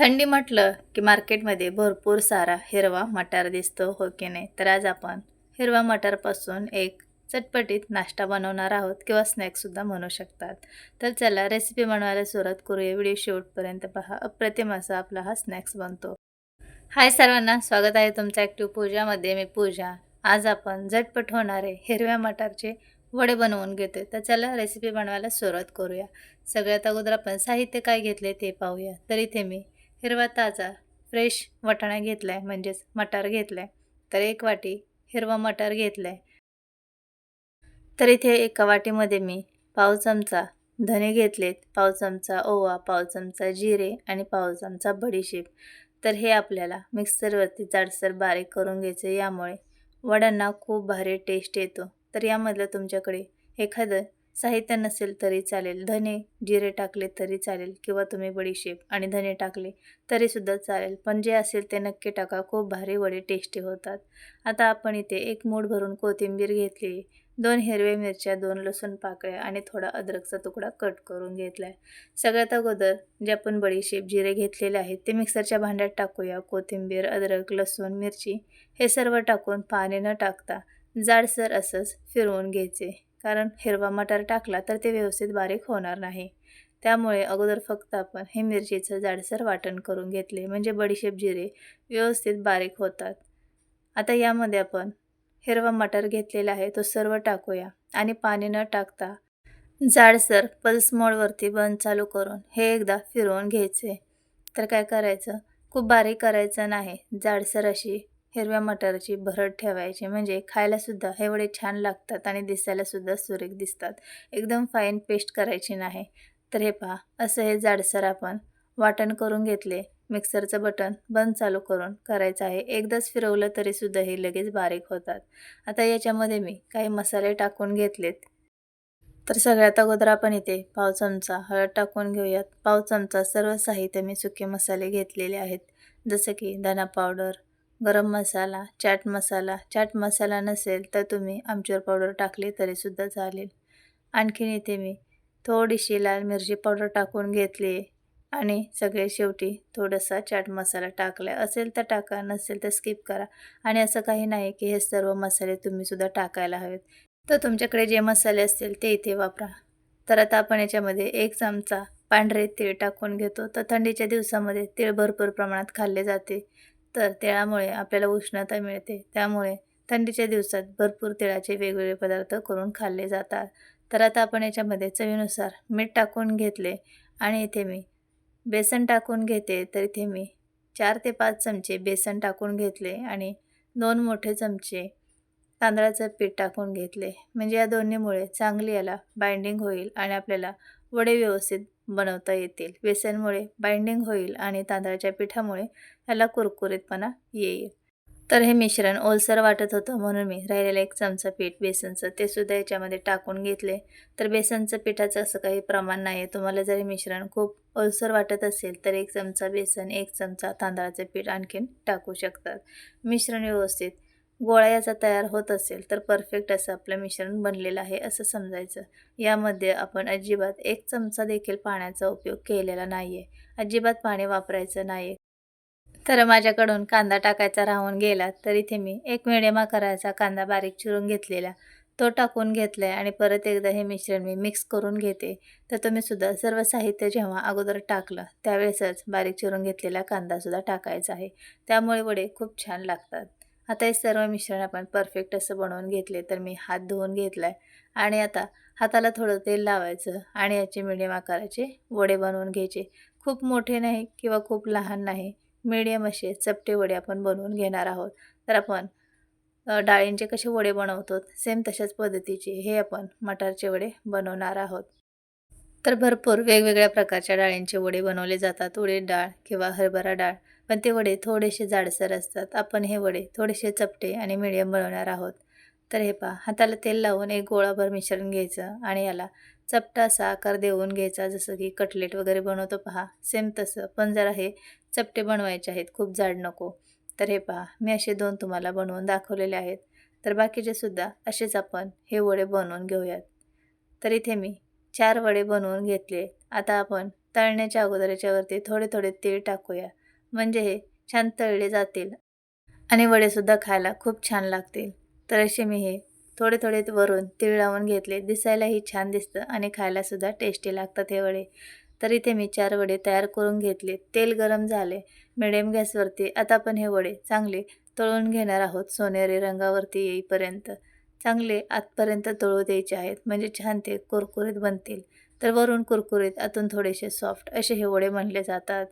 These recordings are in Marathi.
थंडी म्हटलं की मार्केटमध्ये भरपूर सारा हिरवा मटार दिसतो हो की नाही? तर आज आपण हिरवा मटारपासून एक चटपटीत नाश्ता बनवणार आहोत किंवा स्नॅक्ससुद्धा म्हणू शकतात. तर चला रेसिपी बनवायला सुरुवात करूया. व्हिडिओ शेवटपर्यंत पहा. अप्रतिम असा आपला हा स्नॅक्स बनतो. हाय सर्वांना स्वागत आहे तुमच्या ॲक्टिव्ह पूजामध्ये मी पूजा. आज आपण झटपट होणारे हिरव्या मटारचे वडे बनवून घेतोय. तर चला रेसिपी बनवायला सुरुवात करूया. सगळ्यात अगोदर आपण साहित्य काय घेतले ते पाहूया. तर इथे मी हिरवा ताजा फ्रेश वाटाणा घेतला आहे म्हणजेच मटार घेतला आहे तर एक वाटी हिरवा मटार घेतला आहे तर इथे एका वाटीमध्ये मी पाव चमचा धने घेतलेत पाव चमचा ओवा पाव चमचा जिरे आणि पाव चमचा बडीशेप. तर हे आपल्याला मिक्सरवरती जाडसर बारीक करून घ्यायचं यामुळे वड्यांना खूप भारी टेस्ट येतो. तर यामधलं तुमच्याकडे एखादं साहित्य नसेल तरी चालेल. धने जिरे टाकले तरी चालेल किंवा तुम्ही बडीशेप आणि धने टाकले तरीसुद्धा चालेल. पण जे असेल ते नक्की टाका. खूप भारी वडे टेस्टी होतात. आता आपण इथे एक मूठ भरून कोथिंबीर घेतली. दोन हिरव्या मिरच्या दोन लसूण पाकळ्या आणि थोडा अद्रकचा तुकडा कट करून घेतला आहे सगळ्यात अगोदर जे आपण बडीशेप जिरे घेतलेले आहेत ते मिक्सरच्या भांड्यात टाकूया. कोथिंबीर अद्रक लसूण मिरची हे सर्व टाकून पाणी न टाकता जाडसर असंच फिरवून घ्यायचे. कारण हिरवा मटार टाकला तर ते व्यवस्थित बारीक होणार नाही. त्यामुळे अगोदर फक्त आपण हे मिरचीचं जाडसर वाटण करून घेतले म्हणजे बडीशेप जिरे व्यवस्थित बारीक होतात. आता यामध्ये आपण हिरवा मटार घेतलेला आहे तो सर्व टाकूया. आणि पाणी न टाकता जाडसर पल्स मोडवरती बंद चालू करून हे एकदा फिरवून घ्यायचे. तर काय करायचं? खूप बारीक करायचं नाही. जाडसर अशी हिरव्या मटारची भरड ठेवायची. म्हणजे खायलासुद्धा हे वडे छान लागतात आणि दिसायलासुद्धा सुरेख दिसतात. एकदम फाईन पेस्ट करायची नाही. तर हे पहा असं हे जाडसर आपण वाटण करून घेतले. मिक्सरचं बटन बंद चालू करून करायचं आहे. एकदाच फिरवलं तरीसुद्धा हे लगेच बारीक होतात. आता याच्यामध्ये मी काही मसाले टाकून घेतलेत. तर सगळ्यात अगोदर आपण इथे पाव चमचा हळद टाकून घेऊयात. पाव चमचा सर्व साहित्य मी सुके मसाले घेतलेले आहेत. जसं की धना पावडर गरम मसाला चाट मसाला चाट मसाला नसेल तर तुम्ही आमचूर पावडर टाकली तरीसुद्धा चालेल. आणखीन इथे मी थोडीशी लाल मिरची पावडर टाकून घेतली आणि सगळे शेवटी थोडासा चाट मसाला टाकला. असेल तर टाका नसेल तर स्किप करा. आणि असं काही नाही की हे सर्व मसाले तुम्हीसुद्धा टाकायला हवेत. तर तुमच्याकडे जे मसाले असतील ते इथे वापरा. तर आता आपण याच्यामध्ये एक चमचा पांढरे तीळ टाकून घेतो. तर थंडीच्या दिवसामध्ये तीळ भरपूर प्रमाणात खाल्ले जाते. तर तिळामुळे आपल्याला उष्णता मिळते. त्यामुळे थंडीच्या दिवसात भरपूर तिळाचे वेगवेगळे पदार्थ करून खाल्ले जातात. तर आता आपण याच्यामध्ये चवीनुसार मीठ टाकून घेतले आणि इथे मी बेसन टाकून घेते. तर इथे मी चार ते पाच चमचे बेसन टाकून घेतले आणि दोन मोठे चमचे तांदळाचं पीठ टाकून घेतले. म्हणजे या दोन्हीमुळे चांगली याला बाइंडिंग होईल आणि आपल्याला वडे व्यवस्थित बनवता येतील. बेसनमुळे बाइंडिंग होईल आणि तांदळाच्या पिठामुळे याला कुरकुरीतपणा येईल. तर हे मिश्रण ओलसर वाटत होतं म्हणून मी राहिलेलं एक चमचा पीठ बेसनचं ते सुद्धा याच्यामध्ये टाकून घेतले. तर बेसनचं पिठाचं असं काही प्रमाण नाही आहे तुम्हाला जरी मिश्रण खूप ओलसर वाटत असेल तर एक चमचा बेसन एक चमचा तांदळाचं पीठ आणखीन टाकू शकतात. मिश्रण व्यवस्थित गोळा याचा तयार होत असेल तर परफेक्ट असं आपलं मिश्रण बनलेलं आहे असं समजायचं. यामध्ये आपण अजिबात एक चमचा देखील पाण्याचा उपयोग केलेला नाही आहे अजिबात पाणी वापरायचं नाही तर माझ्याकडून कांदा टाकायचा राहून गेला तर इथे मी एक मिडियम आकाराचा कांदा बारीक चिरून घेतलेला. तो टाकून घेतला आहे आणि परत एकदा हे मिश्रण मी मिक्स करून घेते. तर तुम्हीसुद्धा सर्व साहित्य जेव्हा अगोदर टाकलं त्यावेळेसच बारीक चिरून घेतलेला कांदासुद्धा टाकायचा आहे. त्यामुळे वडे खूप छान लागतात. आता हे सर्व मिश्रण आपण परफेक्ट असं बनवून घेतले तर मी हात धुवून घेतला आहे आणि आता हाताला थोडं तेल लावायचं आणि याचे मिडियम आकाराचे वडे बनवून घ्यायचे. खूप मोठे नाही किंवा खूप लहान नाही मिडियम असे चपटे वडे आपण बनवून घेणार आहोत. तर आपण डाळींचे कसे वडे बनवतो सेम तशाच पद्धतीचे हे आपण मटारचे वडे बनवणार आहोत. तर भरपूर वेगवेगळ्या प्रकारच्या डाळींचे वडे बनवले जातात. उडीद डाळ किंवा हरभरा डाळ. पण ते वडे थोडेसे जाडसर असतात. आपण हे वडे थोडेसे चपटे आणि मिडियम बनवणार आहोत. तर हे पहा हाताला तेल लावून एक गोळाभर मिश्रण घ्यायचं आणि याला चपटा असा आकार देऊन घ्यायचा. जसं की कटलेट वगैरे बनवतो पहा सेम तसं. पण जरा हे चपटे बनवायचे आहेत खूप जाड नको. तर हे पहा मी असे दोन तुम्हाला बनवून दाखवलेले आहेत. तर बाकीचे सुद्धा असेच आपण हे वडे बनवून घेऊयात. तर इथे मी चार वडे बनवून घेतले आता आपण तळण्याच्या अगोदर याच्यावरती थोडे थोडे तीळ टाकूया. म्हणजे हे छान तळले जातील. आणि वडेसुद्धा खायला खूप छान लागतील. तर असे मी हे थोडे थोडे वरून तीळ लावून घेतले. दिसायलाही छान दिसतं आणि खायलासुद्धा टेस्टी लागतात हे वडे. तर इथे मी चार वडे तयार करून घेतले. तेल गरम झाले. मिडियम गॅसवरती आता आपण हे वडे चांगले तळून घेणार आहोत. सोनेरी रंगावरती येईपर्यंत. चांगले आतपर्यंत तळू द्यायचे आहेत. म्हणजे छान ते कुरकुरीत बनतील. तर वरून कुरकुरीत आतून थोडेसे सॉफ्ट असे हे वडे म्हणले जातात.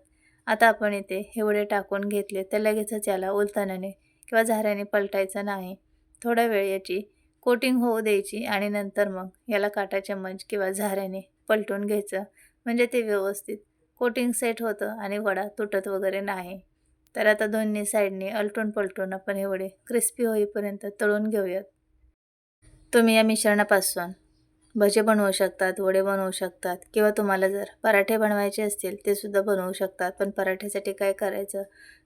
आता आपण इथे एवढे टाकून घेतले तर लगेचच याला उलतानाने किंवा झाऱ्याने पलटायचं नाही. थोडा वेळ याची कोटिंग होऊ द्यायची आणि नंतर मग याला काटा चम्मच किंवा झाऱ्याने पलटून घ्यायचं. म्हणजे ते व्यवस्थित कोटिंग सेट होतं आणि वडा तुटत वगैरे नाही. तर आता दोन्ही साईडने अलटून पलटून आपण हे वडे क्रिस्पी होईपर्यंत तळून घेऊयात. तुम्ही या मिश्रणापासून भजे बनवू शकतात वडे बनवू शकतात किंवा तुम्हाला जर पराठे बनवायचे असतील ते सुद्धा बनवू शकतात. पण पराठ्यासाठी काय करायचं?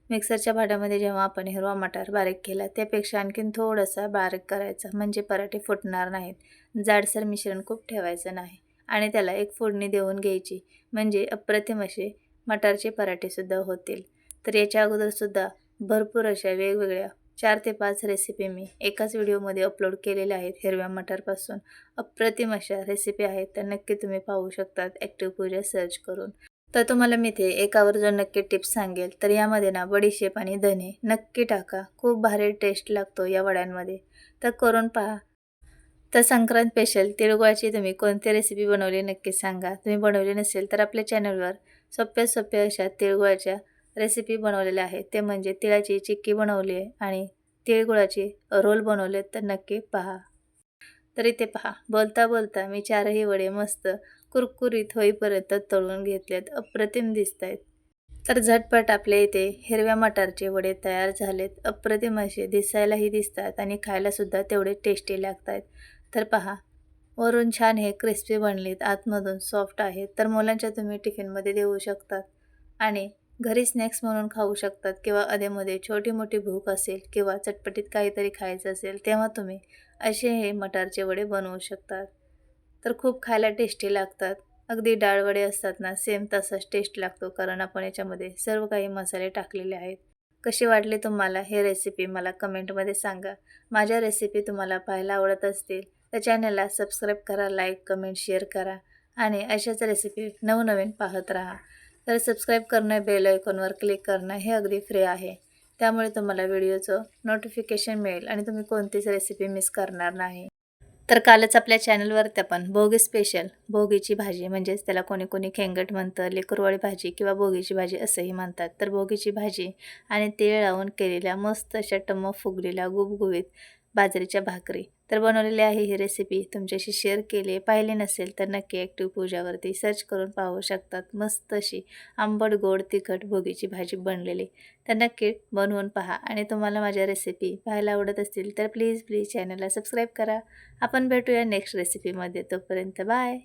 मिक्सरच्या भांड्यामध्ये जेव्हा आपण हिरवा मटार बारीक केला त्यापेक्षा आणखीन थोडासा बारीक करायचा. म्हणजे पराठे फुटणार नाहीत. जाडसर मिश्रण खूप ठेवायचं नाही. आणि त्याला एक फोडणी देऊन घ्यायची. म्हणजे अप्रतिम असे मटारचे पराठेसुद्धा होतील. तर याच्या अगोदरसुद्धा भरपूर अशा वेगवेगळ्या चार ते पाच रेसिपी मी एकाच व्हिडिओमध्ये अपलोड केलेल्या आहेत. हिरव्या मटारपासून अप्रतिम अशा रेसिपी आहेत. तर नक्की तुम्ही पाहू शकतात. ॲक्टिव्ह पूजा सर्च करून. तर तुम्हाला मी ते एकावर जो नक्की टिप्स सांगेल तर यामध्ये ना बडीशेप आणि धने नक्की टाका. खूप भारी टेस्ट लागतो या वड्यांमध्ये. तर करून पहा. तर संक्रांत स्पेशल तिळगुळाची तुम्ही कोणती रेसिपी बनवली नक्की सांगा. तुम्ही बनवली नसेल तर आपल्या चॅनलवर सोप्या सोप्या अशा तिळगुळाच्या रेसिपी बनवलेल्या आहेत. ते म्हणजे तिळाची चिक्की बनवली आहे आणि तिळगुळाचे रोल बनवले तर नक्की पहा. तर इथे पहा. बोलता बोलता मी चारही वडे मस्त कुरकुरीत होईपर्यंत तळून घेतलेत. अप्रतिम दिसत आहेत तर झटपट आपल्या इथे हिरव्या मटारचे वडे तयार झालेत. अप्रतिम असे दिसायलाही दिसतात आणि खायलासुद्धा तेवढे टेस्टी लागत आहेत तर पहा. वरून छान हे क्रिस्पी बनलेत. आतमधून सॉफ्ट आहेत तर मुलांच्या तुम्ही टिफिनमध्ये देऊ शकतात. आणि घरी स्नॅक्स म्हणून खाऊ शकतात किंवा अधेमध्ये छोटी मोठी भूक असेल किंवा चटपटीत काहीतरी खायचं असेल तेव्हा तुम्ही असे हे मटारचे वडे बनवू शकतात. तर खूप खायला टेस्टी लागतात. अगदी डाळ वडे असतात ना सेम तसाच टेस्ट लागतो कारण आपण याच्यामध्ये सर्व काही मसाले टाकलेले आहेत. कशी वाटली तुम्हाला हे रेसिपी मला कमेंटमध्ये सांगा. माझ्या रेसिपी तुम्हाला पाहायला आवडत असतील तर चॅनलला सबस्क्राईब करा लाईक कमेंट शेअर करा आणि अशाच रेसिपी नवनवीन पाहत राहा. तर सबस्क्राईब करणं बेल आयकॉनवर क्लिक करणं हे अगदी फ्री आहे. त्यामुळे तुम्हाला व्हिडिओचं नोटिफिकेशन मिळेल आणि तुम्ही कोणतीच रेसिपी मिस करणार नाही. तर कालच आपल्या चॅनलवरती आपण भोगी स्पेशल भोगीची भाजी म्हणजेच त्याला कोणी कोणी खेंगट म्हणतं लेकुरवाळी भाजी किंवा भोगीची भाजी असंही म्हणतात. तर भोगीची भाजी आणि तेळ लावून केलेल्या मस्त अशा टम्म फुगलेल्या गुबगुबीत बाजरीच्या भाकरी तर बनवलेली आहे ही रेसिपी तुमच्याशी शेअर केली. पाहिली नसेल तर नक्की ॲक्टिव्ह पूजावरती सर्च करून पाहू शकतात. मस्त अशी आंबट गोड तिखट भोगीची भाजी बनलेली. तर नक्की बनवून पहा. आणि तुम्हाला माझ्या रेसिपी पाहायला आवडत असतील तर प्लीज प्लीज चॅनलला सबस्क्राईब करा. आपण भेटूया नेक्स्ट रेसिपीमध्ये तोपर्यंत बाय